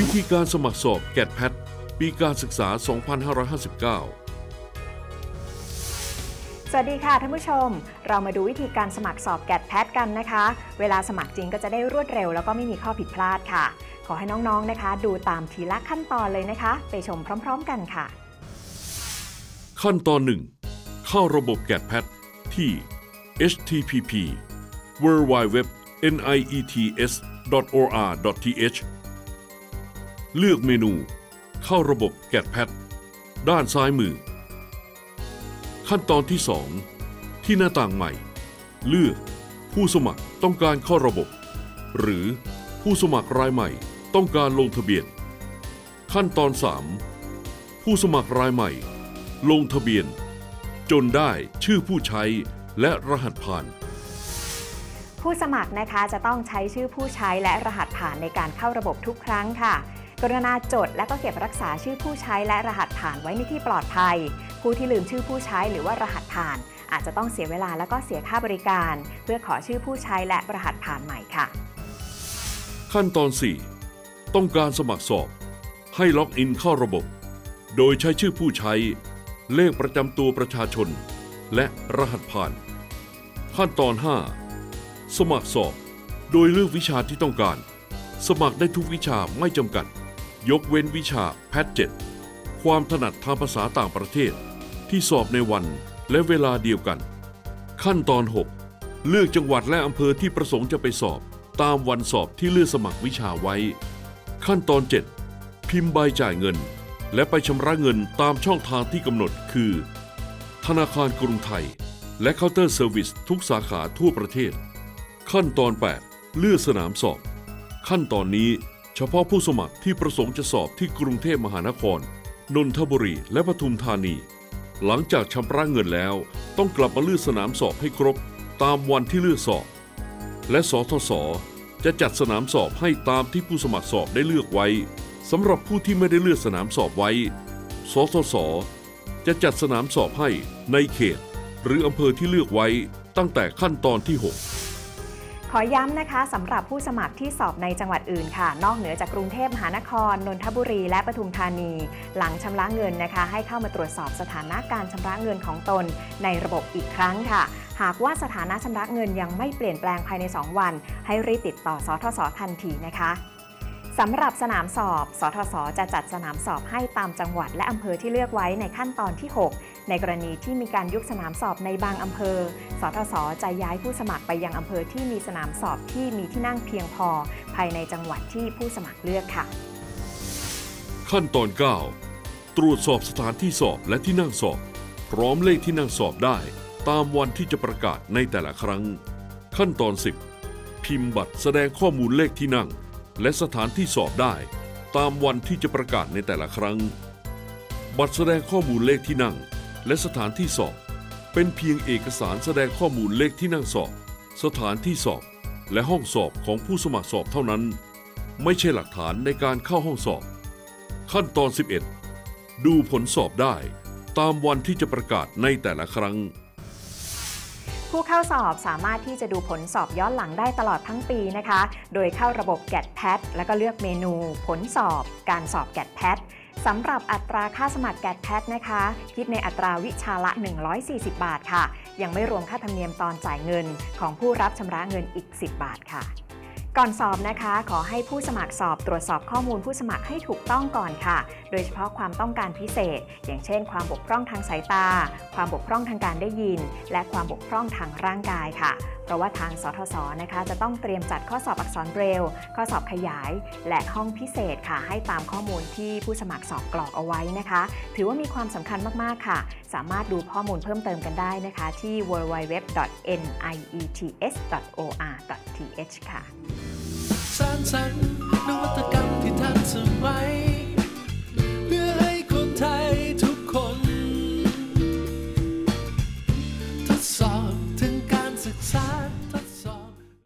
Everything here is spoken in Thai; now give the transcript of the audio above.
วิธีการสมัครสอบแกดแพทปีการศึกษา 2559สวัสดีค่ะท่านผู้ชม เรามาดูวิธีการสมัครสอบแกดแพทกันนะคะ เวลาสมัครจริงก็จะได้รวดเร็วแล้วก็ไม่มีข้อผิดพลาดค่ะ ขอให้น้องๆนะคะ ดูตามทีละขั้นตอนเลยนะคะ ไปชมพร้อม ๆ กันค่ะ ขั้นตอน 1 เข้าระบบแกดแพทที่ http w w w niets.or.th เลือกเมนู เข้าระบบแกดแพทด้านซ้ายมือ ขั้นตอนที่ 2 ที่หน้าต่างใหม่ เลือกผู้สมัครต้องการเข้าระบบ หรือผู้สมัครรายใหม่ต้องการลงทะเบียน ขั้นตอน 3 ผู้สมัครรายใหม่ ลงทะเบียน จนได้ชื่อผู้ใช้และรหัสผ่าน ผู้สมัครนะคะจะต้องใช้ชื่อผู้ใช้และรหัสผ่านในการเข้าระบบทุกครั้งค่ะ กรุณาจดและก็เก็บรักษาชื่อผู้ใช้และรหัสผ่านไว้ในที่ปลอดภัย ผู้ที่ลืมชื่อผู้ใช้หรือว่ารหัสผ่าน อาจจะต้องเสียเวลาและก็เสียค่าบริการ เพื่อขอชื่อผู้ใช้และรหัสผ่านใหม่ค่ะ ขั้นตอน 4 ต้องการสมัครสอบ ให้ล็อกอินเข้าระบบ โดยใช้ชื่อผู้ใช้ เลขประจำตัวประชาชน และรหัสผ่าน ขั้นตอน 5 สมัครสอบ โดยเลือกวิชาที่ต้องการ สมัครได้ทุกวิชาไม่จำกัด ยกเว้นวิชาแพท7ความถนัดทางภาษาต่างประเทศ ที่สอบในวันและเวลาเดียวกัน ขั้นตอน 6 เลือกจังหวัดและอำเภอที่ประสงค์จะไปสอบ ตามวันสอบที่เลือกสมัครวิชาไว้ ขั้นตอน 7 พิมพ์ใบจ่ายเงิน และไปชำระเงินตามช่องทางที่กำหนดคือ ธนาคารกรุงไทย และเคาน์เตอร์เซอร์วิสทุกสาขาทั่วประเทศ ขั้นตอน 8 เลือกสนามสอบ ขั้นตอนนี้ เฉพาะผู้สมัครที่ประสงค์จะสอบที่กรุงเทพมหานคร นนทบุรี และปทุมธานี หลังจากชำระเงินแล้ว ต้องกลับมาเลือกสนามสอบให้ครบ ตามวันที่เลือกสอบ และสทศจะจัดสนามสอบให้ตามที่ผู้สมัครสอบได้เลือกไว้สำหรับผู้ที่ไม่ได้เลือกสนามสอบไว้ สทศจะจัดสนามสอบให้ในเขต หรืออำเภอที่เลือกไว้ตั้งแต่ขั้นตอนที่ 6 ขอย้ำนะคะสำหรับผู้สมัครที่สอบในจังหวัดอื่นค่ะ นอกเหนือจากกรุงเทพมหานคร นนทบุรี และปทุมธานี หลังชำระเงินนะคะ ให้เข้ามาตรวจสอบสถานะการชำระเงินของตนในระบบอีกครั้งค่ะ หากว่าสถานะชำระเงินยังไม่เปลี่ยนแปลงภายใน 2 วัน ให้รีบติดต่อสทศทันทีนะคะ สำหรับสนามสอบ สทศจะจัดสนามสอบให้ตามจังหวัดและอำเภอที่เลือกไว้ในขั้นตอนที่ 6 ในกรณีที่มีการยุบสนามสอบในบางอำเภอ สทศจะย้ายผู้สมัครไปยังอำเภอที่มีสนามสอบที่มีที่นั่งเพียงพอ ภายในจังหวัดที่ผู้สมัครเลือกค่ะ ขั้นตอน 9 ตรวจสอบสถานที่สอบและที่นั่งสอบ พร้อมเลขที่นั่งสอบได้ ตามวันที่จะประกาศในแต่ละครั้ง ขั้นตอน 10 พิมพ์บัตรแสดงข้อมูลเลขที่นั่ง และสถานที่สอบได้ ตามวันที่จะประกาศในแต่ละครั้ง บัตรแสดงข้อมูลเลขที่นั่ง และสถานที่สอบ เป็นเพียงเอกสารแสดงข้อมูลเลขที่นั่งสอบ สถานที่สอบ และห้องสอบของผู้สมัครสอบเท่านั้น ไม่ใช่หลักฐานในการเข้าห้องสอบ ขั้นตอน 11 ดูผลสอบได้ ตามวันที่จะประกาศในแต่ละครั้ง ผู้เข้าสอบสามารถที่จะดูผลสอบย้อนหลังได้ตลอดทั้งปีนะคะ โดยเข้าระบบ GAT PAT แล้วก็เลือกเมนู ผลสอบ การสอบ GAT PAT สำหรับอัตราค่าสมัคร GAT PAT นะคะ คิดในอัตราวิชาละ 140 บาทค่ะ ยังไม่รวมค่าธรรมเนียมตอนจ่ายเงินของผู้รับชำระเงินอีก 10 บาทค่ะ ก่อนสอบนะคะ ขอให้ผู้สมัครสอบตรวจสอบข้อมูลผู้สมัครให้ถูกต้องก่อนค่ะ โดยเฉพาะความต้องการพิเศษ อย่างเช่น ความบกพร่องทางสายตา ความบกพร่องทางการได้ยิน และความบกพร่องทางร่างกายค่ะ เพราะว่าทางสทศนะคะ จะต้องเตรียมจัดข้อสอบอักษรเบรลล์ข้อสอบขยาย และห้องพิเศษค่ะ ให้ตามข้อมูลที่ผู้สมัครสอบกรอกเอาไว้นะคะ ถือว่ามีความสำคัญมากๆค่ะ สามารถดูข้อมูลเพิ่มเติมกันได้นะคะ ที่ www.niets.or.th ค่ะ สร้างสรรค์นวัตกรรมที่ทันสมัย